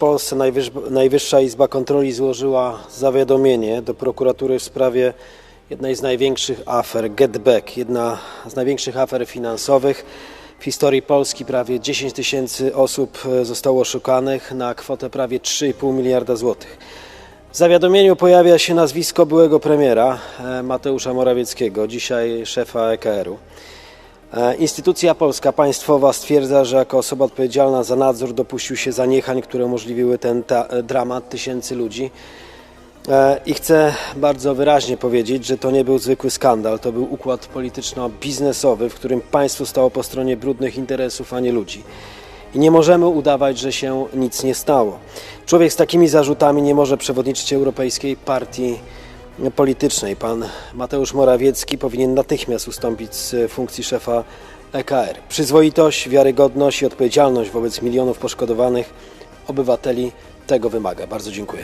Polsce Najwyż- Najwyższa Izba Kontroli złożyła zawiadomienie do prokuratury w sprawie jednej z największych afer, Get Back, jedna z największych afer finansowych w historii Polski. Prawie 10 tysięcy osób e, zostało oszukanych na kwotę prawie 3,5 miliarda złotych. W zawiadomieniu pojawia się nazwisko byłego premiera e, Mateusza Morawieckiego, dzisiaj szefa EKR-u. E, Instytucja polska państwowa stwierdza, że jako osoba odpowiedzialna za nadzór dopuścił się zaniechań, które umożliwiły ten e, dramat tysięcy ludzi. E, I chcę bardzo wyraźnie powiedzieć, że to nie był zwykły skandal, to był układ polityczno-biznesowy, w którym państwo stało po stronie brudnych interesów, a nie ludzi. I nie możemy udawać, że się nic nie stało. Człowiek z takimi zarzutami nie może przewodniczyć Europejskiej Partii Politycznej. Pan Mateusz Morawiecki powinien natychmiast ustąpić z funkcji szefa EKR. Przyzwoitość, wiarygodność i odpowiedzialność wobec milionów poszkodowanych obywateli tego wymaga. Bardzo dziękuję.